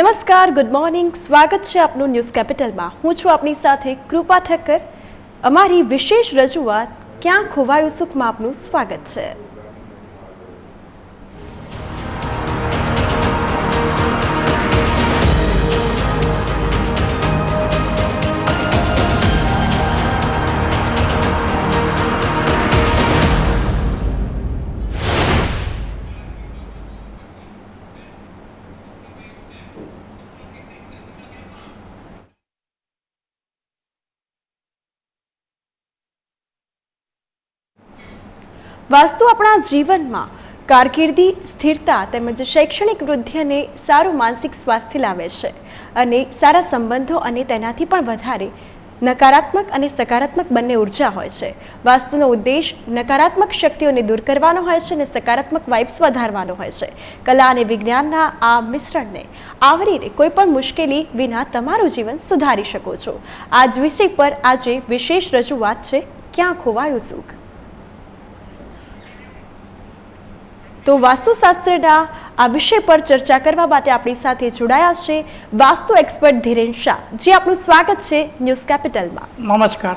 નમસ્કાર good morning સ્વાગત છે આપનું ન્યૂઝ કેપિટલમાં. હું છું આપની સાથે કૃપા ઠક્કર. અમારી વિશેષ રજૂઆત, ક્યાં ખોવાયું સુખમાં આપનું સ્વાગત છે. વાસ્તુ આપણા જીવનમાં કારકિર્દી, સ્થિરતા તેમજ શૈક્ષણિક વૃદ્ધિ અને સારું માનસિક સ્વાસ્થ્ય લાવે છે અને સારા સંબંધો અને તેનાથી પણ વધારે નકારાત્મક અને સકારાત્મક બંને ઊર્જા હોય છે. વાસ્તુનો ઉદ્દેશ નકારાત્મક શક્તિઓને દૂર કરવાનો હોય છે અને સકારાત્મક વાઇબ્સ વધારવાનો હોય છે. કલા અને વિજ્ઞાનના આ મિશ્રણને આવરીને કોઈ પણ મુશ્કેલી વિના તમારું જીવન સુધારી શકો છો. આ જ વિષય પર આજે વિશેષ રજૂઆત છે, ક્યાં ખોવાયું સુખ? તો વાસ્તુશાસ્ત્રના આ વિષય પર ચર્ચા કરવા માટે આપણી સાથે જોડાયા છે વાસ્તુ એક્સપર્ટ ધીરેન શાહ. જે આપનું સ્વાગત છે ન્યૂઝ કેપિટલમાં. નમસ્કાર.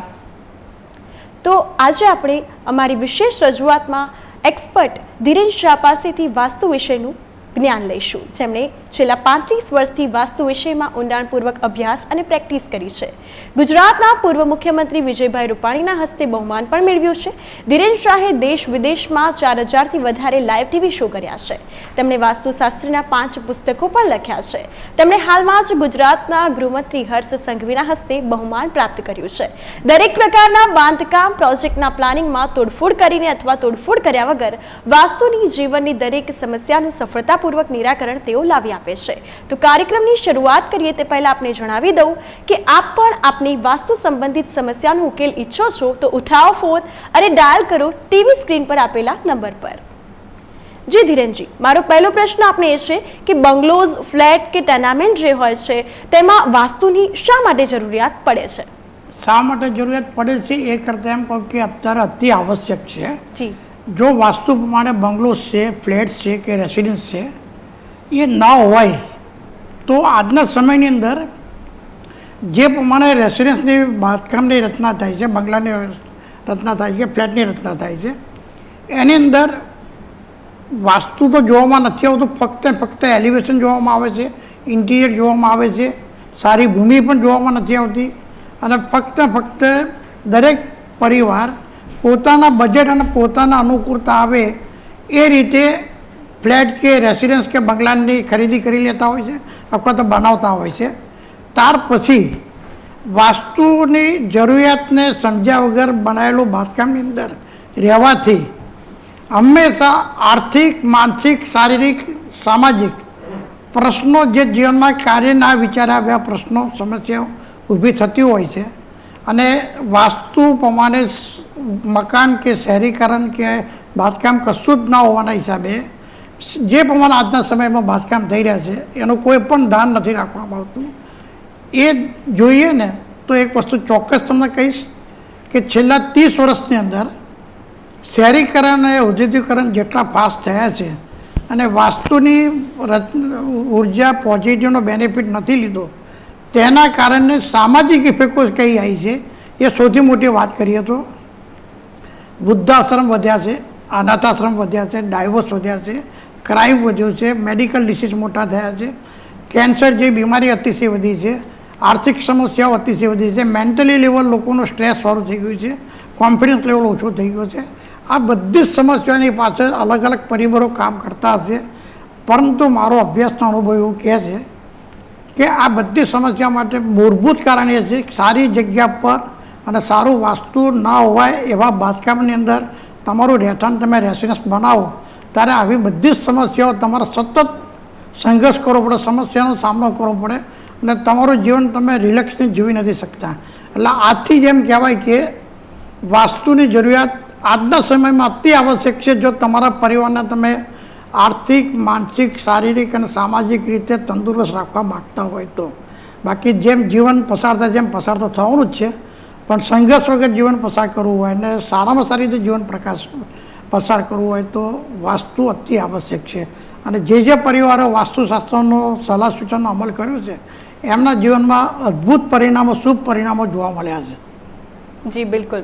તો આજે આપણે અમારી વિશેષ રજૂઆતમાં એક્સપર્ટ ધીરેન શાહ પાસેથી વાસ્તુ વિષયનું જ્ઞાન લઈશું. જેમણે છેલ્લા પાંત્રીસ વર્ષથી વાસ્તુ વિષયમાં ઊંડાણપૂર્વક અભ્યાસ અને પ્રેક્ટિસ કરી છે. ગુજરાતના પૂર્વ મુખ્યમંત્રી વિજયભાઈ રૂપાણીના હસ્તે બહુમાન પણ મેળવ્યું છે. ધીરેન શાહે દેશ વિદેશમાં ચાર હજારથી વધારે લાઈવ ટીવી શો કર્યા છે. તેમણે વાસ્તુશાસ્ત્રના પાંચ પુસ્તકો પણ લખ્યા છે. તેમણે હાલમાં જ ગુજરાતના ગૃહમંત્રી હર્ષ સંઘવીના હસ્તે બહુમાન પ્રાપ્ત કર્યું છે. દરેક પ્રકારના બાંધકામ પ્રોજેક્ટના પ્લાનિંગમાં તોડફોડ કરીને અથવા તોડફોડ કર્યા વગર વાસ્તુની જીવનની દરેક સમસ્યાનું સફળતાપૂર્વક નિરાકરણ તેઓ લાવી આપે છે. તો કાર્યક્રમની શરૂઆત કરીએ તે પહેલાં આપને જણાવી દઉં કે આપ પણ આપની વાસ્તુ સંબંધિત સમસ્યાનો ઉકેલ ઈચ્છો છો તો ઉઠાવો ફોન અને ડાયલ કરો ટીવી સ્ક્રીન પર આપેલા નંબર પર. જી ધીરેનજી મારો પહેલો પ્રશ્ન આપણે એ છે કે બંગલોઝ ફ્લેટ કે ટેનામેન્ટ જે હોય છે તેમાં વાસ્તુની શા માટે જરૂરિયાત પડે છે? શા માટે જરૂરિયાત પડે છે એ કરતાં એમ કહું કે અત્યારે અતિ આવશ્યક છે. જી. જો વાસ્તુ પ્રમાણે બંગલોઝ છે, ફ્લેટ છે કે રેસિડન્સ છે, એ ન હોય, તો આજના સમયની અંદર જે પ્રમાણે રેસિડન્સની બાંધકામની રચના થાય છે, બંગલાની રચના થાય છે, ફ્લેટની રચના થાય છે, એની અંદર વાસ્તુ તો જોવામાં નથી આવતું, ફક્ત ફક્ત એલિવેશન જોવામાં આવે છે, ઇન્ટિરિયર જોવામાં આવે છે, સારી ભૂમિ પણ જોવામાં નથી આવતી, અને ફક્ત ફક્ત દરેક પરિવાર પોતાના બજેટ અને પોતાના અનુકૂળતા આવે એ રીતે ફ્લેટ કે રેસિડન્સ કે બંગલાની ખરીદી કરી લેતા હોય છે, અથવા તો બનાવતા હોય છે. ત્યાર પછી વાસ્તુની જરૂરિયાતને સમજ્યા વગર બનાવેલું બાંધકામની અંદર રહેવાથી હંમેશા આર્થિક, માનસિક, શારીરિક, સામાજિક પ્રશ્નો જે જીવનમાં કાર્ય ના વિચાર્યા આવ્યા પ્રશ્નો, સમસ્યાઓ ઊભી થતી હોય છે. અને વાસ્તુ પ્રમાણે મકાન કે શહેરીકરણ કે બાંધકામ કશું જ ના હોવાના હિસાબે જે પ્રમાણે આજના સમયમાં બાંધકામ થઈ રહ્યા છે, એનું કોઈ પણ ધ્યાન નથી રાખવામાં આવતું. એ જોઈએ ને તો એક વસ્તુ ચોક્કસ તમને કહીશ કે છેલ્લા ત્રીસ વર્ષની અંદર શહેરીકરણ અને ઔદ્યોગિકરણ જેટલા ફાસ્ટ થયા છે અને વાસ્તુની ઊર્જા પોઝિટિવનો બેનિફિટ નથી લીધો, તેના કારણે સામાજિક ઇફેક્ટો કઈ આવી છે એ સૌથી મોટી વાત કરીએ તો વૃદ્ધાશ્રમ વધ્યા છે, અનાથાશ્રમ વધ્યા છે ડાયવોર્સ વધ્યા છે ક્રાઇમ વધ્યો છે મેડિકલ ડિસીઝ મોટા થયા છે કેન્સર જેવી બીમારી અતિશય વધી છે, આર્થિક સમસ્યાઓ અતિશય વધી છે મેન્ટલી લેવલ લોકોનું સ્ટ્રેસ સારું થઈ ગયું છે કોન્ફિડન્સ લેવલ ઓછો થઈ ગયો છે. આ બધી જ સમસ્યાઓની પાછળ અલગ અલગ પરિબળો કામ કરતા હશે. પરંતુ મારો અભ્યાસનો અનુભવ એવું કહે છે કે આ બધી સમસ્યા માટે મૂળભૂત કારણ એ છે સારી જગ્યા પર અને સારું વાસ્તુ ના હોવાય એવા બાંધકામની અંદર તમારું રહેઠાણ તમે રેસિડન્સ બનાવો, ત્યારે આવી બધી જ સમસ્યાઓ તમારે સતત સંઘર્ષ કરવો પડે, સમસ્યાનો સામનો કરવો પડે અને તમારું જીવન તમે રિલેક્સથી જીવી નથી શકતા. એટલે આજથી જેમ કહેવાય કે વાસ્તુની જરૂરિયાત આજના સમયમાં અતિ આવશ્યક છે, જો તમારા પરિવારને તમે આર્થિક, માનસિક, શારીરિક અને સામાજિક રીતે તંદુરસ્ત રાખવા માગતા હોય તો. બાકી જેમ જીવન પસાર થાય, જેમ પસાર તો થવાનું જ છે પણ સંઘર્ષ વગર જીવન પસાર કરવું હોય અને સારામાં સારી રીતે જીવન પ્રકાશ પસાર કરવું હોય તો વાસ્તુ અતિ આવશ્યક છે. અને જે જે પરિવારો વાસ્તુશાસ્ત્રનો સલાહ સૂચનનો અમલ કર્યો છે, એમના જીવનમાં અદ્ભુત પરિણામો, શુભ પરિણામો જોવા મળ્યા છે. જી, બિલકુલ.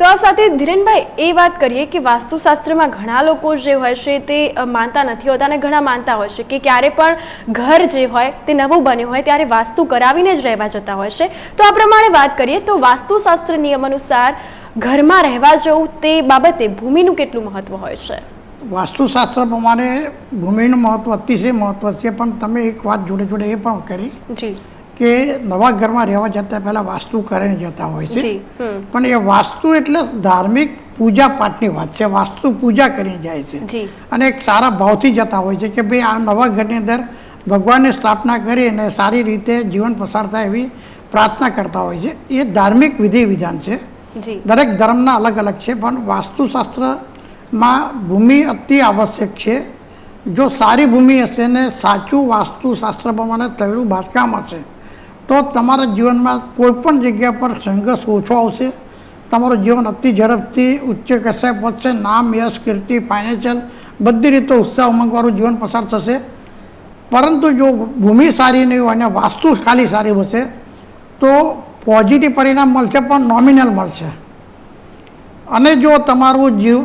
તો આ સાથે ધીરેનભાઈ એ વાત કરીએ કે વાસ્તુશાસ્ત્રમાં ઘણા લોકો જે હોય છે તે માનતા નથી હોતા અને ઘણા માનતા હોય છે કે ક્યારે પણ ઘર જે હોય તે નવું બન્યું હોય ત્યારે વાસ્તુ કરાવીને જ રહેવા જતા હોય છે. તો આ પ્રમાણે વાત કરીએ તો વાસ્તુશાસ્ત્ર નિયમ અનુસાર ઘરમાં રહેવા જવું તે બાબતે ભૂમિનું કેટલું મહત્વ હોય છે? વાસ્તુશાસ્ત્ર પ્રમાણે ભૂમિનું મહત્ત્વ અતિશય મહત્ત્વ છે પણ તમે એક વાત જોડે જોડે એ પણ કરી જી. કે નવા ઘરમાં રહેવા જતાં પહેલાં વાસ્તુ કરીને જતા હોય છે. પણ એ વાસ્તુ એટલે ધાર્મિક પૂજા પાઠની વાત છે. વાસ્તુ પૂજા કરીને જાય છે. અને એક સારા ભાવથી જતા હોય છે કે ભાઈ આ નવા ઘરની અંદર ભગવાનની સ્થાપના કરી અને સારી રીતે જીવન પસાર થાય એવી પ્રાર્થના કરતા હોય છે. એ ધાર્મિક વિધિ વિધાન છે દરેક ધર્મના અલગ અલગ છે પણ વાસ્તુશાસ્ત્રમાં ભૂમિ અતિ આવશ્યક છે. જો સારી ભૂમિ હશે ને સાચું વાસ્તુશાસ્ત્ર પ્રમાણે થયેલું બાંધકામ હશે તો તમારા જીવનમાં કોઈ પણ જગ્યા પર સંઘર્ષ ઓછો આવશે. તમારું જીવન અતિ ઝડપથી ઉચ્ચ કક્ષાએ પહોંચશે. નામ, યશ, કીર્તિ ફાઇનાન્શિયલ બધી રીતે ઉત્સાહ ઉમંગવાળું જીવન પસાર થશે. પરંતુ જો ભૂમિ સારી નહીં હોય અને વાસ્તુ ખાલી સારી હશે, તો પોઝિટિવ પરિણામ મળશે પણ નોમિનલ મળશે. અને જો તમારું જીવ,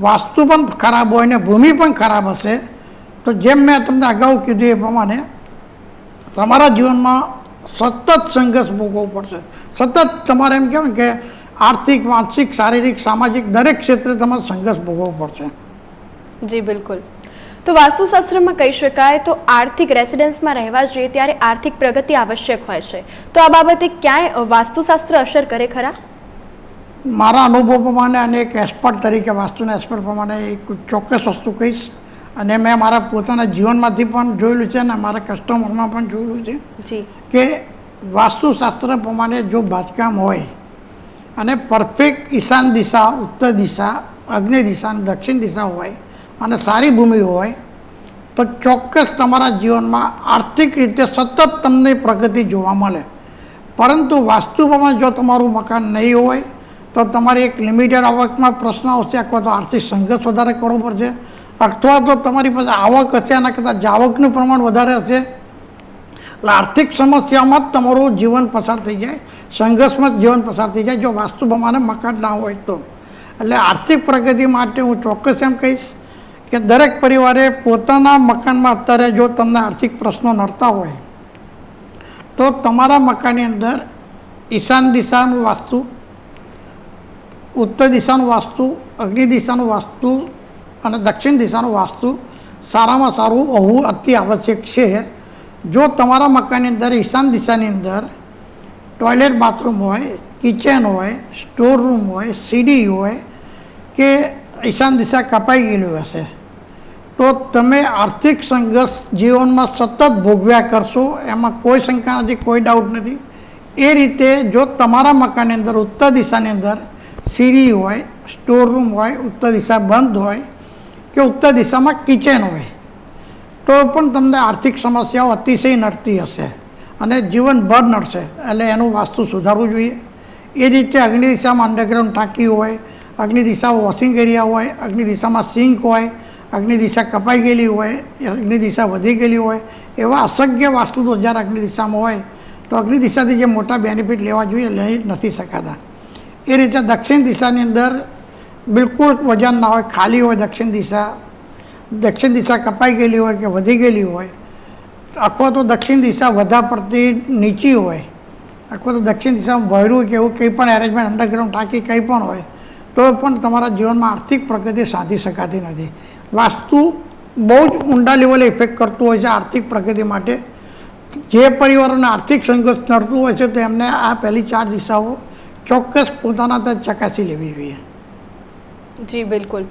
વાસ્તુ પણ ખરાબ હોય ને ભૂમિ પણ ખરાબ હશે, તો જેમ મેં તમને અગાઉ કીધું એ પ્રમાણે તમારા જીવનમાં સતત સંઘર્ષ ભોગવવો પડશે. સતત તમારે એમ કહેવાય કે આર્થિક માનસિક શારીરિક સામાજિક દરેક ક્ષેત્રે તમારે સંઘર્ષ ભોગવવો પડશે. જી બિલકુલ. તો વાસ્તુશાસ્ત્રમાં કહી શકાય તો આર્થિક રેસિડેન્સમાં રહેવા જોઈએ ત્યારે આર્થિક પ્રગતિ આવશ્યક હોય છે. તો આ બાબતે ક્યાંય વાસ્તુશાસ્ત્ર અસર કરે ખરા? મારા અનુભવ પ્રમાણે અને એક એક્સપર્ટ તરીકે વાસ્તુના એક્સપર્ટ પ્રમાણે એક ચોક્કસ વસ્તુ કહીશ. અને મેં મારા પોતાના જીવનમાંથી પણ જોયેલું છે અને મારા કસ્ટમરમાં પણ જોયેલું છે. જી. કે વાસ્તુશાસ્ત્ર પ્રમાણે જો બાંધકામ હોય અને પરફેક્ટ ઈશાન દિશા, ઉત્તર દિશા, અગ્નિ દિશા અને દક્ષિણ દિશા હોય અને સારી ભૂમિ હોય, તો ચોક્કસ તમારા જીવનમાં આર્થિક રીતે સતત તમને પ્રગતિ જોવા મળે. પરંતુ વાસ્તુમાં જો તમારું મકાન નહીં હોય, તો તમારી એક લિમિટેડ આવકમાં પ્રશ્ન આવશે, અથવા તો આર્થિક સંઘર્ષ વધારે કરવો પડશે, અથવા તો તમારી પાસે આવક હશે એના કરતાં જાવકનું પ્રમાણ વધારે હશે. એટલે આર્થિક સમસ્યામાં જ તમારું જીવન પસાર થઈ જાય, સંઘર્ષમાં જ જીવન પસાર થઈ જાય, જો વાસ્તુ પ્રમાણે મકાન ના હોય તો. એટલે આર્થિક પ્રગતિ માટે હું ચોક્કસ એમ કહીશ કે દરેક પરિવારે પોતાના મકાનમાં અત્યારે જો તમને આર્થિક પ્રશ્નો નડતા હોય, તો તમારા મકાનની અંદર ઈશાન દિશાનું વાસ્તુ, ઉત્તર દિશાનું વાસ્તુ, અગ્નિ દિશાનું વાસ્તુ અને દક્ષિણ દિશાનું વાસ્તુ સારામાં સારું હોવું અતિ આવશ્યક છે. જો તમારા મકાનની અંદર, ઈશાન દિશાની અંદર ટોયલેટ બાથરૂમ હોય, કિચન હોય, સ્ટોર રૂમ હોય, સીડી હોય કે ઈશાન દિશા કપાઈ ગયેલી હશે, તો તમે આર્થિક સંઘર્ષ જીવનમાં સતત ભોગવ્યા કરશો, એમાં કોઈ શંકા નથી કોઈ ડાઉટ નથી. એ રીતે જો તમારા મકાનની અંદર, ઉત્તર દિશાની અંદર સીડી હોય, સ્ટોર રૂમ હોય, ઉત્તર દિશા બંધ હોય કે ઉત્તર દિશામાં કિચન હોય તો પણ તમને આર્થિક સમસ્યાઓ અતિશય નડતી હશે અને જીવનભર નડશે. એટલે એનું વાસ્તુ સુધારવું જોઈએ. એ રીતે અગ્નિ દિશામાં અંડરગ્રાઉન્ડ ટાંકી હોય, અગ્નિ દિશામાં વોશિંગ એરિયા હોય, અગ્નિ દિશામાં સિંક હોય, અગ્નિ દિશા કપાઈ ગયેલી હોય, અગ્નિ દિશા વધી ગયેલી હોય, એવા અસંખ્ય વાસ્તુ દોષ જ્યારે અગ્નિ દિશામાં હોય, તો અગ્નિ દિશાથી જે મોટા બેનિફિટ લેવા જોઈએ લઈ નથી શકાતા. એ રીતે દક્ષિણ દિશાની અંદર બિલકુલ વજન ના હોય, ખાલી હોય દક્ષિણ દિશા દક્ષિણ દિશા કપાઈ ગયેલી હોય કે વધી ગયેલી હોય અથવા તો દક્ષિણ દિશા વધા પડતી નીચી હોય અથવા તો દક્ષિણ દિશામાં ભર્યું કે એવું કંઈ પણ એરેન્જમેન્ટ અંડરગ્રાઉન્ડ ટાંકી કંઈ પણ હોય, તો પણ તમારા જીવનમાં આર્થિક પ્રગતિ સાધી શકાતી નથી. વાસ્તુ બહુ જ ઊંડા લેવલે ઇફેક્ટ કરતું હોય છે આર્થિક પ્રગતિ માટે. જે પરિવારોને આર્થિક સંઘર્ષ નડતું હોય છે તો એમને આ પહેલી ચાર દિશાઓ ચોક્કસ પોતાના ત્યાં ચકાસી લેવી જોઈએ. જી, બિલકુલ.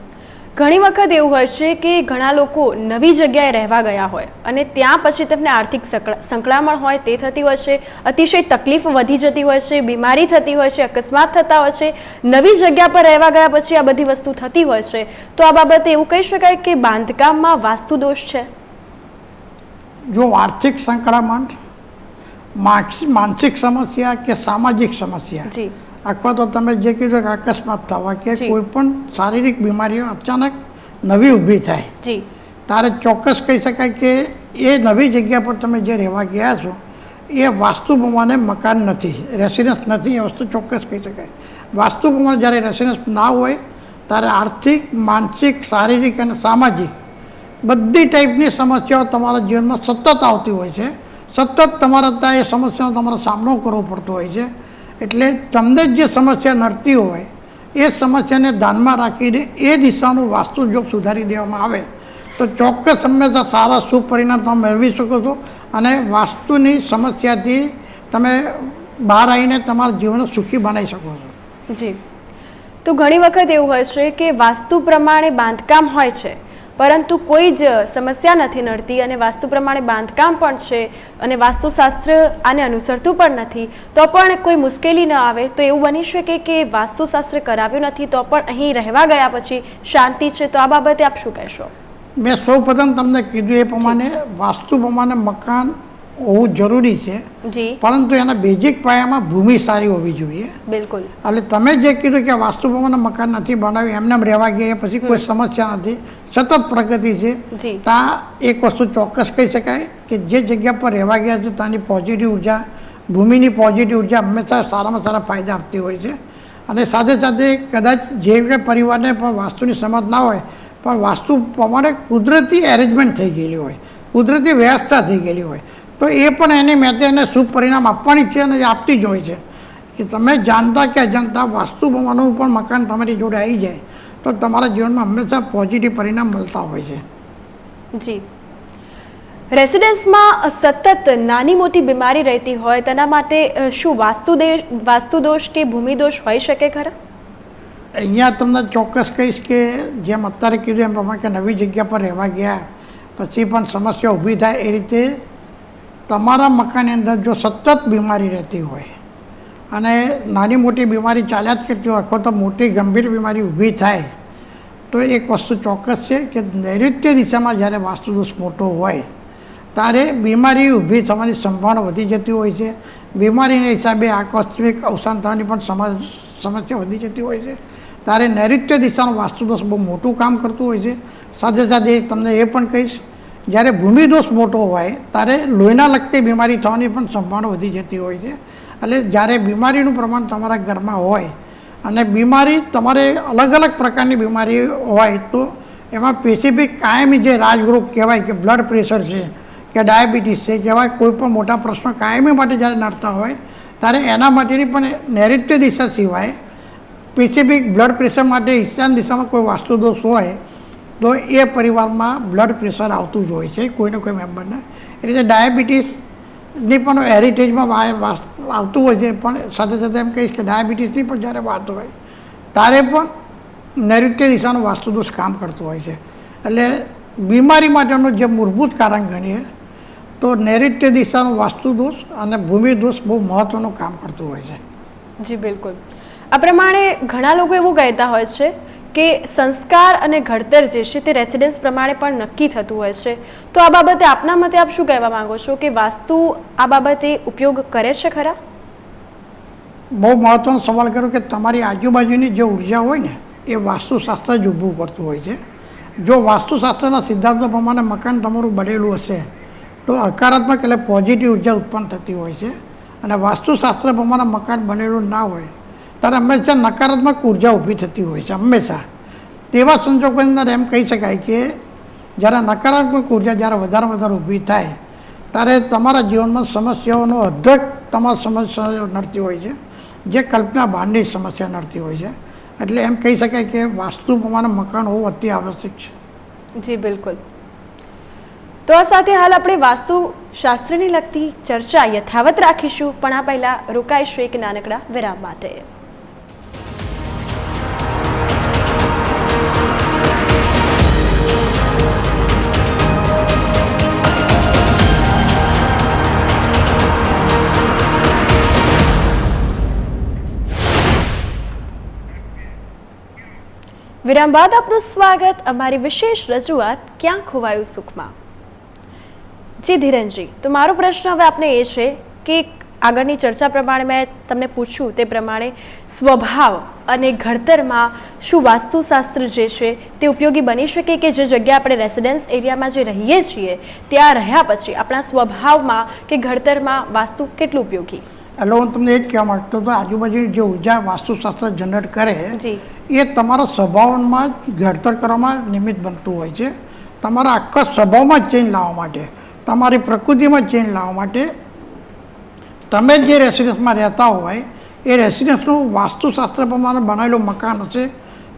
ઘણી વખત એવું હોય છે કે ઘણા લોકો નવી જગ્યાએ રહેવા ગયા હોય અને ત્યાં પછી તેમને આર્થિક સંકળા- સંકળામણ હોય તે થતી હોય છે અતિશય તકલીફ વધી જતી હોય છે બીમારી થતી હોય છે અકસ્માત થતા હોય છે નવી જગ્યા પર રહેવા ગયા પછી આ બધી વસ્તુ થતી હોય છે તો આ બાબતે એવું કહી શકાય કે બાંધકામમાં વાસ્તુ દોષ છે? જો આર્થિક સંક્રમણ માનસ- માનસિક સમસ્યા કે સામાજિક સમસ્યા અથવા તો તમે જે કીધું કે અકસ્માત થવા કે. કોઈ પણ શારીરિક બીમારીઓ અચાનક નવી ઊભી થાય. તારે ચોક્કસ કહી શકાય કે એ નવી જગ્યા પર તમે જે રહેવા ગયા છો એ વાસ્તુ પ્રમાણે મકાન નથી રેસિડન્સ નથી એ વસ્તુ ચોક્કસ કહી શકાય. વાસ્તુ પ્રમાણે જ્યારે રેસિડન્સ ના હોય ત્યારે આર્થિક માનસિક શારીરિક અને સામાજિક બધી ટાઈપની સમસ્યાઓ તમારા જીવનમાં સતત આવતી હોય છે. સતત તમારા ત્યાં એ સમસ્યાનો તમારો સામનો કરવો પડતો હોય છે. એટલે તમને જ સમસ્યા નડતી હોય, એ સમસ્યાને ધ્યાનમાં રાખીને એ દિશાનું વાસ્તુ જો સુધારી દેવામાં આવે. તો ચોક્કસ હંમેશા સારા શુભ પરિણામ તમે મેળવી શકો છો અને વાસ્તુની સમસ્યાથી તમે બહાર આવીને તમારા જીવનને સુખી બનાવી શકો છો. જી. તો ઘણી વખત એવું હોય છે કે વાસ્તુ પ્રમાણે બાંધકામ હોય છે. પરંતુ કોઈ જ સમસ્યા નથી નડતી અને વાસ્તુ પ્રમાણે બાંધકામ પણ છે અને વાસ્તુશાસ્ત્ર આને અનુસરતું પણ નથી, તો પણ કોઈ મુશ્કેલી ન આવે, તો એવું બની શકે કે વાસ્તુશાસ્ત્ર કરાવ્યું નથી, તો પણ અહીં રહેવા ગયા પછી શાંતિ છે, તો આ બાબતે આપ શું કહેશો? મેં સૌ તમને કીધું એ પ્રમાણે વાસ્તુ પ્રમાણે મકાન હોવું જરૂરી છે. પરંતુ એના બેઝિક પાયામાં ભૂમિ સારી હોવી જોઈએ. બિલકુલ. એટલે તમે જે કીધું કે વાસ્તુ પ્રમાણે મકાન નથી બનાવ્યું એમને રહેવા ગયા પછી કોઈ સમસ્યા નથી. સતત પ્રગતિ છે. ત્યાં એક વસ્તુ ચોક્કસ કહી શકાય કે જે જગ્યા પર રહેવા ગયા છે ત્યાંની પોઝિટિવ ઊર્જા ભૂમિની પોઝિટિવ ઊર્જા હંમેશા સારામાં સારા ફાયદા આપતી હોય છે. અને સાથે સાથે કદાચ જે પરિવારને પણ વાસ્તુની સમજ ના હોય પણ વાસ્તુ પ્રમાણે કુદરતી એરેન્જમેન્ટ થઈ ગયેલી હોય કુદરતી વ્યવસ્થા થઈ ગયેલી હોય. તો એ પણ એની મેતે એને શુભ પરિણામ આપવાની ઈચ્છે છે અને આપતી જ હોય છે. કે તમે જાણતા કે અજાણતા વાસ્તુ પ્રમાણેનું પણ મકાન તમારી જોડે આવી જાય તો તમારા જીવનમાં હંમેશા પોઝિટિવ પરિણામ મળતા હોય છે. જી. રેસિડેન્સમાં સતત નાની મોટી બીમારી રહેતી હોય તેના માટે શું વાસ્તુ વાસ્તુ દોષ કે ભૂમિ દોષ હોઈ શકે ખરા? અહીંયા તમને ચોક્કસ કહીશ કે જેમ અત્યારે કીધું એમ પ્રમાણે કે નવી જગ્યા પર રહેવા ગયા પછી પણ સમસ્યા ઊભી થાય એ રીતે તમારા મકાનની અંદર જો સતત બીમારી રહેતી હોય અને નાની મોટી બીમારી ચાલ્યા જ કરતી હોય અથવા તો મોટી ગંભીર બીમારી ઊભી થાય, તો એક વસ્તુ ચોક્કસ છે કે નૈઋત્ય દિશામાં જ્યારે વાસ્તુદોષ મોટો હોય, ત્યારે બીમારી ઊભી થવાની સંભાવના વધી જતી હોય છે. બીમારીના હિસાબે આકસ્મિક અવસાન થવાની પણ સમ- સમસ્યા વધી જતી હોય છે. ત્યારે નૈઋત્ય દિશાનું વાસ્તુદોષ બહુ મોટું કામ કરતું હોય છે. સાથે સાથે તમને એ પણ કહીશ જ્યારે ભૂમિદોષ મોટો હોય, ત્યારે લોહીના લગતી બીમારી થવાની પણ સંભાવના વધી જતી હોય છે. એટલે જ્યારે બીમારીનું પ્રમાણ તમારા ઘરમાં હોય અને બીમારી તમારે અલગ અલગ પ્રકારની બીમારી હોય, તો એમાં સ્પેસિફિક કાયમી જે રાજરોગ કહેવાય કે બ્લડ પ્રેશર છે કે ડાયાબિટીસ છે, જેવા કોઈ પણ મોટા પ્રશ્નો કાયમી માટે જ્યારે નડતા હોય, ત્યારે એના માટેની પણ નૈઋત્ય દિશા સિવાય સ્પેસિફિક બ્લડ પ્રેશર માટે ઈશાન દિશામાં કોઈ વાસ્તુદોષ હોય તો એ પરિવારમાં બ્લડ પ્રેશર આવતું જ હોય છે, કોઈને કોઈ મેમ્બરને એ રીતે ડાયાબિટીસની પણ હેરિટેજમાં આવતું હોય છે, પણ સાથે સાથે એમ કહીશ કે ડાયાબિટીસની પણ જ્યારે વાત હોય ત્યારે પણ નૈઋત્ય દિશાનું વાસ્તુદોષ કામ કરતું હોય છે. એટલે બીમારી માટેનું જે મૂળભૂત કારણ ગણીએ, તો નૈઋત્ય દિશાનો વાસ્તુદોષ અને ભૂમિદોષ બહુ મહત્ત્વનું કામ કરતું હોય છે. જી, બિલકુલ. આ પ્રમાણે ઘણા લોકો એવું કહેતા હોય છે કે સંસ્કાર અને ઘડતર જે છે તે રેસિડન્સ પ્રમાણે પણ નક્કી થતું હોય છે. તો આ બાબતે આપના મતે આપ શું કહેવા માંગો છો કે વાસ્તુ આ બાબતે ઉપયોગ કરે છે ખરા? બહુ મહત્ત્વનો સવાલ કર્યો કે તમારી આજુબાજુની જે ઊર્જા હોય ને, એ વાસ્તુશાસ્ત્ર જ ઊભું કરતું હોય છે. જો વાસ્તુશાસ્ત્રના સિદ્ધાંતો પ્રમાણે મકાન તમારું બનેલું હશે, તો હકારાત્મક એટલે પોઝિટિવ ઊર્જા ઉત્પન્ન થતી હોય છે. અને વાસ્તુશાસ્ત્ર પ્રમાણે મકાન બનેલું ના હોય ત્યારે હંમેશા નકારાત્મક ઊર્જા ઊભી થતી હોય છે, હંમેશા. તેવા સંજોગોની અંદર એમ કહી શકાય કે જ્યારે નકારાત્મક ઊર્જા જ્યારે વધારે વધારે ઊભી થાય, ત્યારે તમારા જીવનમાં સમસ્યાઓનો અધ્યક તમારા સમસ્યાઓ નડતી હોય છે, જે કલ્પના બહારની સમસ્યા નડતી હોય છે. એટલે એમ કહી શકાય કે વાસ્તુ પ્રમાણે મકાન હોવું અતિ આવશ્યક છે. જી, બિલકુલ. તો આ સાથે હાલ આપણે વાસ્તુ શાસ્ત્રને લગતી ચર્ચા યથાવત રાખીશું, પણ આ પહેલાં રોકાઈશું એક નાનકડા વિરામ માટે. વિરામ બાદ આપનું સ્વાગત. અમારી વિશેષ રજૂઆત ક્યાં ખોવાયું સુખમાં? જી ધીરેનજી તો મારો પ્રશ્ન હવે આપને એ છે કે આગળની ચર્ચા પ્રમાણે મેં તમને પૂછ્યું તે પ્રમાણે સ્વભાવ અને ઘડતરમાં શું વાસ્તુશાસ્ત્ર જે છે તે ઉપયોગી બની શકે કે જે જગ્યા આપણે રેસિડેન્સ એરિયામાં જે રહીએ છીએ ત્યાં રહ્યા પછી આપણા સ્વભાવમાં કે ઘડતરમાં વાસ્તુ કેટલું ઉપયોગી? એટલે હું તમને એ જ કહેવા માંગતો હતો આજુબાજુ જે ઊર્જા વાસ્તુશાસ્ત્ર જનરેટ કરે જી. એ તમારા સ્વભાવમાં જ ઘડતર કરવામાં નિમિત્ત બનતું હોય છે. તમારા આખા સ્વભાવમાં ચેન્જ લાવવા માટે, તમારી પ્રકૃતિમાં ચેન્જ લાવવા માટે તમે જે રેસિડન્સમાં રહેતા હોય, એ રેસિડન્સનું વાસ્તુશાસ્ત્ર પ્રમાણે બનાવેલું મકાન હશે,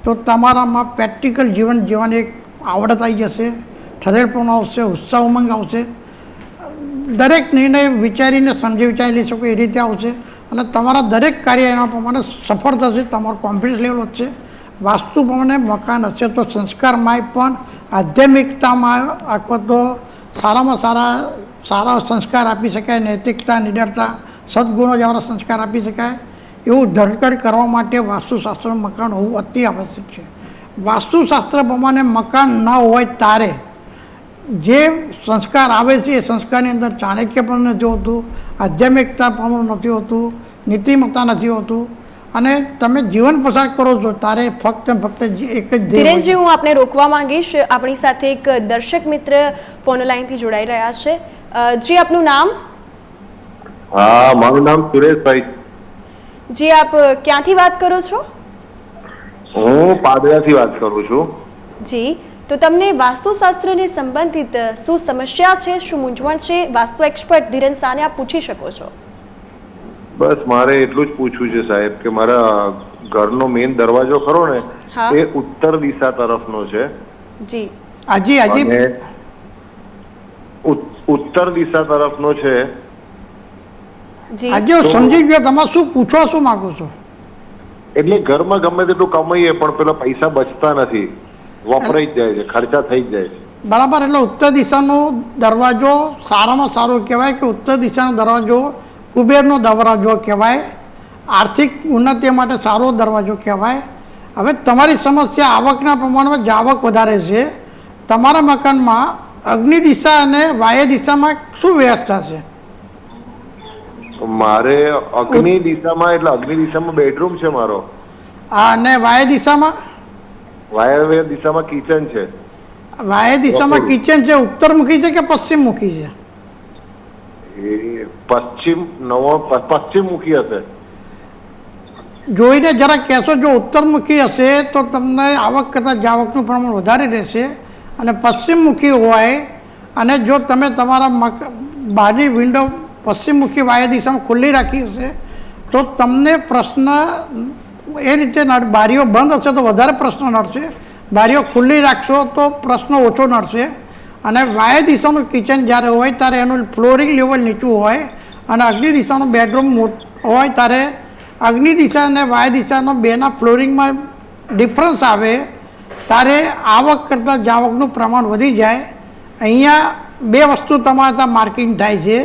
તો તમારામાં પ્રેક્ટિકલ જીવન જીવવાની એક આવડત આવી જશે ઠરેલપણું આવશે, ઉત્સાહ ઉમંગ આવશે. દરેક નિર્ણય વિચારીને, સમજી વિચારી લઈ શકો એ રીતે આવશે. અને તમારા દરેક કાર્ય એના પ્રમાણે સફળ થશે તમારું કોન્ફિડન્સ લેવલ વધશે. વાસ્તુ પ્રમાણે મકાન હશે તો સંસ્કારમાંય પણ આધ્યાત્મિકતામાં આખો તો સારામાં સારા સારા સંસ્કાર આપી શકાય, નૈતિકતા, નિડરતા, સદગુણો જેવા સંસ્કાર આપી શકાય. એવું ધરકડ કરવા માટે વાસ્તુશાસ્ત્ર મકાન હોવું અતિ આવશ્યક છે. વાસ્તુશાસ્ત્ર પ્રમાણે મકાન ન હોય તારે. જે સંસ્કાર આવે છે એ સંસ્કારની અંદર ચાણક્ય પણ નથી હોતું આધ્યાત્મિકતા પણ નથી હોતું નીતિમત્તા નથી હોતું અને તમે જીવન પસાર કરો છો તારે ફક્ત ફક્ત એક જ ધીરેનજી હું આપને રોકવા માંગીશ આપણી સાથે એક દર્શક મિત્ર ફોન લાઈનથી જોડાઈ રહ્યા છે. જી આપનું નામ? હા મારું નામ સુરેશભાઈ. જી આપ ક્યાંથી વાત કરો છો? હું પાદરાથી વાત કરું છું. જી તો તમને વાસ્તુશાસ્ત્રને સંબંધિત શું સમસ્યા છે શું મૂંઝવણ છે? વાસ્તુ એક્સપર્ટ ધીરન આપ પૂછી શકો છો. બસ મારે એટલું જ પૂછવું છે સાહેબ કે મારા ઘરનો મેઇન દરવાજો ખરો ને એ ઉત્તર દિશા તરફનો છે. જી. આજે આજે ઉત્તર દિશા તરફનો છે. જી. આજે સમજી ગયો તમે શું પૂછવા શું માંગો છો? એટલે ઘરમાં ગમે તેટલું કમાઈએ પણ પેલા પૈસા બચતા નથી. વપરાઈ જાય છે ખર્ચા થઈ જાય છે. બરાબર એટલે ઉત્તર દિશાનો દરવાજો સારામાં સારો કહેવાય કે ઉત્તર દિશાનો દરવાજો કુબેરનો દરવાજો કહેવાય? આર્થિક ઉન્નતિ માટે સારો દરવાજો કહેવાય? હવે તમારી સમસ્યા આવકના પ્રમાણમાં જાવક આવક વધારે છે. તમારા મકાનમાં અગ્નિ દિશા અને વાયુ દિશામાં શું વ્યવસ્થા છે? મારે અગ્નિ દિશામાં એટલે અગ્નિ દિશામાં બેડરૂમ છે મારો. આ અને વાય દિશામાં? વાયવ્ય દિશામાં કિચન છે. વાયુ દિશામાં કિચન છે ઉત્તરમુખી છે કે પશ્ચિમમુખી છે? એ પશ્ચિમ નવો પશ્ચિમ મુખી હશે. જોઈને જરા કહેશો જો ઉત્તરમુખી હશે તો તમને આવક કરતાં જાવકનું પ્રમાણ વધારે રહેશે અને પશ્ચિમમુખી હોય અને જો તમે તમારા મક બહારની વિન્ડો પશ્ચિમમુખી વાય દિશામાં ખુલ્લી રાખી હશે તો તમને પ્રશ્ન એ રીતે બારીઓ બંધ હશે તો વધારે પ્રશ્ન નડશે. બારીઓ ખુલ્લી રાખશો તો પ્રશ્ન ઓછો નડશે. અને વાય દિશાનું કિચન જ્યારે હોય ત્યારે એનું ફ્લોરિંગ લેવલ નીચું હોય અને અગ્નિ દિશાનું બેડરૂમ હોય ત્યારે અગ્નિ દિશા અને વાય દિશાનો બેના ફ્લોરિંગમાં ડિફરન્સ આવે ત્યારે આવક કરતાં જાવકનું પ્રમાણ વધી જાય. અહીંયા બે વસ્તુ તમારે ત્યાં માર્કિંગ થાય છે.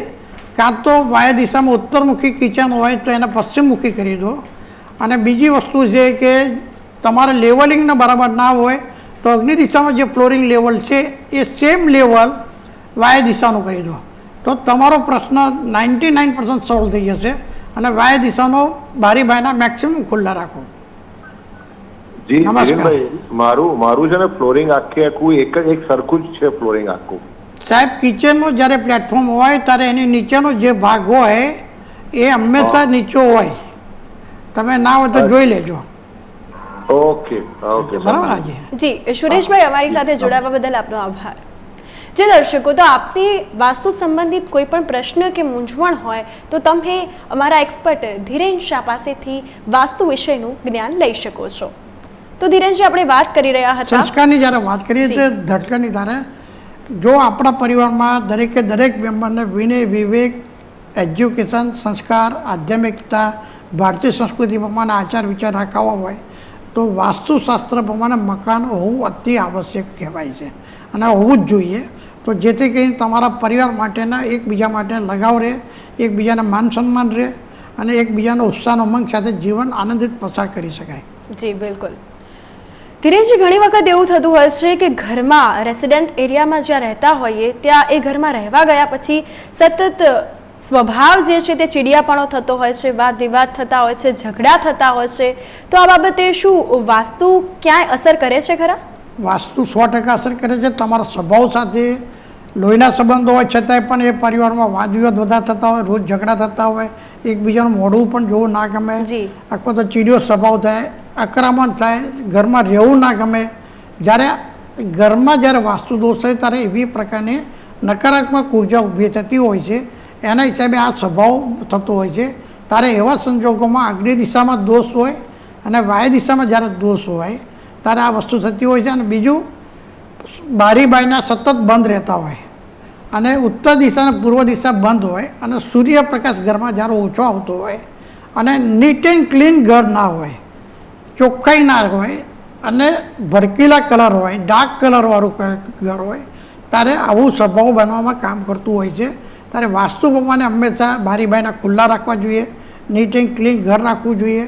કાં તો વાય દિશામાં ઉત્તરમુખી કિચન હોય તો એને પશ્ચિમમુખી કરી દો. અને બીજી વસ્તુ છે કે તમારે લેવલિંગને બરાબર ના હોય તો અગ્નિ દિશામાં જે ફ્લોરિંગ લેવલ છે એ સેમ લેવલ વાય દિશાનું કરી દો. તો તમારો પ્રશ્ન નાઇન્ટી નાઇન પર્સન્ટ સોલ્વ થઈ જશે અને વાય દિશાનો બારી બાયના મેક્સિમમ ખુલ્લા રાખો. જી નમસ્કાર. મારું મારું છે ને ફ્લોરિંગ આખી આખું એક જ એક સરખું જ છે ફ્લોરિંગ આખું. સાહેબ કિચનનું જ્યારે પ્લેટફોર્મ હોય ત્યારે એની નીચેનો જે ભાગ હોય એ હંમેશા નીચો હોય. તમે ના હોય તો જોઈ લેજો. ઓકે ઓકે બરાબર જી સુરેશભાઈ અમારી સાથે જોડાવા બદલ આપનો આભાર. જે દર્શકો તો આપની વાસ્તુ સંબંધિત કોઈ પણ પ્રશ્ન કે મૂંઝવણ હોય તો તમે અમારા એક્સપર્ટ ધીરેન શાહ પાસેથી વાસ્તુ વિષયનું જ્ઞાન લઈ શકો છો. તો ધીરેનજી આપણે વાત કરી રહ્યા હતા. સંસ્કારની જ્યારે વાત કરીએ તો ધટકાની ધારે જો આપણા પરિવારમાં દરેકે દરેક મેમ્બરને વિનય વિવેક એજ્યુકેશન સંસ્કાર આધ્યાત્મિકતા ભારતીય સંસ્કૃતિ પ્રમાણે આચાર વિચાર રાખાવા હોય, તો વાસ્તુશાસ્ત્ર પ્રમાણે મકાન હોવું અતિ આવશ્યક કહેવાય છે. અને હોવું જ જોઈએ, તો જેથી કરીને તમારા પરિવાર માટેના એકબીજા માટે લગાવ રહે, એકબીજાને માન સન્માન રહે, અને એકબીજાનો ઉત્સાહનો ઉમંગ સાથે જીવન આનંદિત પસાર કરી શકાય. જી, બિલકુલ. ધીરેજી, ઘણી વખત એવું થતું હોય છે કે ઘરમાં રેસિડેન્ટ એરિયામાં જ્યાં રહેતા હોઈએ, ત્યાં એ ઘરમાં રહેવા ગયા પછી સતત સ્વભાવ જે છે તે ચીડિયાપણો થતો હોય છે વાદ વિવાદ થતા હોય છે ઝઘડા થતા હોય છે તો આ બાબતે શું વાસ્તુ ક્યાંય અસર કરે છે ખરા? વાસ્તુ સો ટકા અસર કરે છે. તમારા સ્વભાવ સાથે લોહીના સંબંધો હોય છતાંય પણ એ પરિવારમાં વાદ વિવાદ વધારે થતા હોય રોજ ઝઘડા થતા હોય એકબીજાનું મોઢું પણ જોવું ના ગમે આખો તો ચીડિયો સ્વભાવ થાય આક્રમણ થાય ઘરમાં રહેવું ના ગમે. જ્યારે ઘરમાં જ્યારે વાસ્તુ દોષ થાય ત્યારે એવી પ્રકારની નકારાત્મક ઊર્જા ઊભી થતી હોય છે. એના હિસાબે આ સ્વભાવ થતો હોય છે. ત્યારે એવા સંજોગોમાં અગ્નિ દિશામાં દોષ હોય અને વાય દિશામાં જ્યારે દોષ હોય, ત્યારે આ વસ્તુ થતી હોય છે અને બીજું, બારી બારીના સતત બંધ રહેતા હોય અને ઉત્તર દિશા અને પૂર્વ દિશા બંધ હોય અને સૂર્યપ્રકાશ ઘરમાં જ્યારે ઓછો આવતો હોય અને નીટ એન્ડ ક્લીન ઘર ના હોય, ચોખ્ખાઈ ના હોય અને ભડકીલા કલર હોય, ડાર્ક કલરવાળું ઘર હોય, ત્યારે આવું સ્વભાવ બનવામાં કામ કરતું હોય છે. ત્યારે વાસ્તુ ભગવાને હંમેશા બારી બારીના ખુલ્લા રાખવા જોઈએ નીટ એન્ડ ક્લીન ઘર રાખવું જોઈએ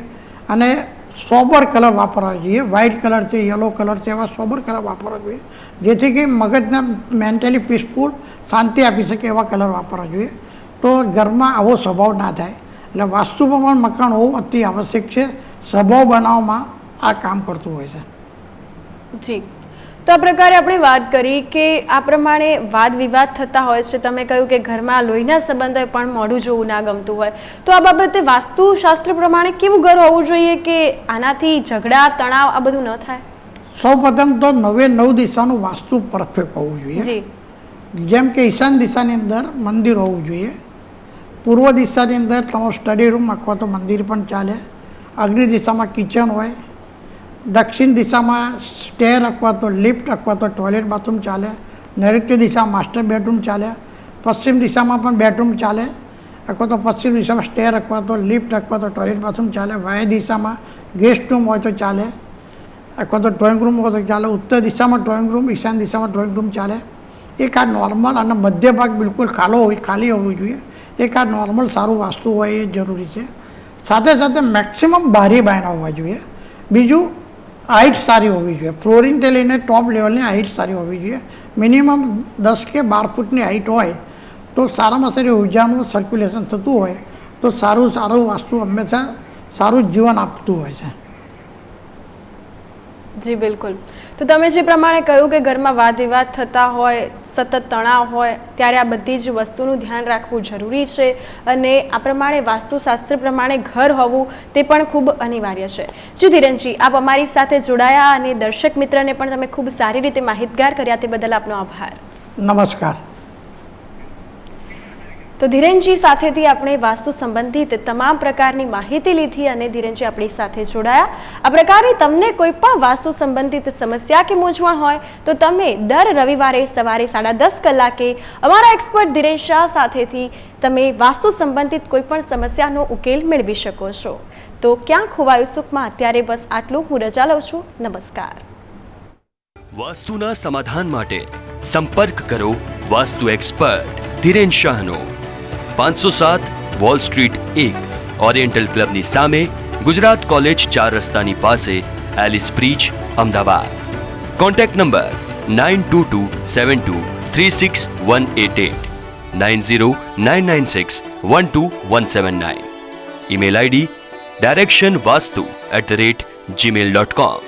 અને સોબર કલર વાપરવા જોઈએ. વ્હાઇટ કલર છે યલો કલર છે, એવા સોબર કલર વાપરવા જોઈએ. જેથી કે મગજને મેન્ટલી પીસફુલ શાંતિ આપી શકે એવા કલર વાપરવા જોઈએ. તો ઘરમાં આવો સ્વભાવ ના થાય. એટલે વાસ્તુ ભગવાન મકાન હોવું અતિ આવશ્યક છે. સ્વભાવ બનાવવામાં આ કામ કરતું હોય છે. જી. તો આ પ્રકારે આપણે વાત કરી કે આ પ્રમાણે વાદ વિવાદ થતા હોય છે. તમે કહ્યું કે ઘરમાં લોહીના સંબંધોએ પણ મોઢું જોવું ના ગમતું હોય. તો આ બાબતે વાસ્તુશાસ્ત્ર પ્રમાણે કેવું ઘર હોવું જોઈએ કે આનાથી ઝઘડા તણાવ આ બધું ન થાય? સૌ પ્રથમ તો નવે નવ દિશાનું વાસ્તુ પરફેક્ટ હોવું જોઈએ. જેમ કે ઈશાન દિશાની અંદર મંદિર હોવું જોઈએ. પૂર્વ દિશાની અંદર તમારો સ્ટડી રૂમ અથવા તો મંદિર પણ ચાલે. અગ્નિ દિશામાં કિચન હોય. દક્ષિણ દિશામાં સ્ટેર અથવા તો લિફ્ટ અથવા તો ટોયલેટ બાથરૂમ ચાલે નૈઋત્ય દિશામાં માસ્ટર બેડરૂમ ચાલે, પશ્ચિમ દિશામાં પણ બેડરૂમ ચાલે, અથવા તો પશ્ચિમ દિશામાં સ્ટેર અથવા તો લિફ્ટ અથવા તો ટોયલેટ બાથરૂમ ચાલે, વાય દિશામાં ગેસ્ટ રૂમ હોય તો ચાલે, અથવા તો ડ્રોઈંગ રૂમ હોય તો ચાલે, ઉત્તર દિશામાં ડ્રોઈંગ રૂમ ઈશાન દિશામાં ડ્રોઈંગ રૂમ ચાલે. એક આ નોર્મલ અને મધ્ય ભાગ બિલકુલ ખાલો હોય, ખાલી હોવું જોઈએ. એક આ નોર્મલ સારું વાસ્તુ હોય એ જરૂરી છે. સાથે સાથે મેક્સિમમ ભારે બાયણા હોવા જોઈએ. બીજું હાઇટ સારી હોવી જોઈએ. ફ્લોરિંગથી લઈને ટોપ લેવલની હાઇટ સારી હોવી જોઈએ. મિનિમમ દસ કે બાર ફૂટની હાઇટ હોય તો સારામાં સારી ઉર્જાનું સર્ક્યુલેશન થતું હોય તો સારું સારું વાસ્તુ હંમેશા સારું જીવન આપતું હોય છે. જી, બિલકુલ. તો તમે જે પ્રમાણે કહ્યું કે ઘરમાં વાદ વિવાદ થતા હોય સતત તણાવ હોય, ત્યારે આ બધી જ વસ્તુનું ધ્યાન રાખવું જરૂરી છે અને આ પ્રમાણે વાસ્તુશાસ્ત્ર પ્રમાણે ઘર હોવું તે પણ ખૂબ અનિવાર્ય છે. જી ધીરેનજી આપ અમારી સાથે જોડાયા અને દર્શક મિત્રને પણ તમે ખૂબ સારી રીતે માહિતગાર કર્યા તે બદલ આપનો આભાર. નમસ્કાર. તો ધીરેનજી સાથેથી આપણે વાસ્તુ સંબંધિત તમામ પ્રકારની માહિતી લીધી અને ધીરેનજી આપણી સાથે જોડાયા. આ પ્રકારે તમને કોઈ પણ વાસ્તુ સંબંધિત સમસ્યા કે મૂંઝવણ હોય, તો તમે દર રવિવારે સવારે સાડા દસ કલાકે અમારા એક્સપર્ટ ધીરેન શાહ સાથેથી તમે વાસ્તુ સંબંધિત કોઈ પણ સમસ્યાનો ઉકેલ મેળવી શકો છો. તો ક્યાં ખોવાયું સુખમાં? અત્યારે બસ આટલું. હું રજા લઉં છું. નમસ્કાર. વાસ્તુના સમાધાન માટે સંપર્ક કરો વાસ્તુ એક્સપર્ટ ધીરેન શાહનો. પાંચસો સાત, વોલ સ્ટ્રીટ એક, ઓરિએન્ટલ ક્લબની સામે ગુજરાત કોલેજ ચાર રસ્તાની પાસે Ellis bridge, Ahmedabad. Contact number nine two two seven two three six one eight eight, nine zero nine nine six one two one seven nine. Email ID direction vastu at the rate Gmail dot com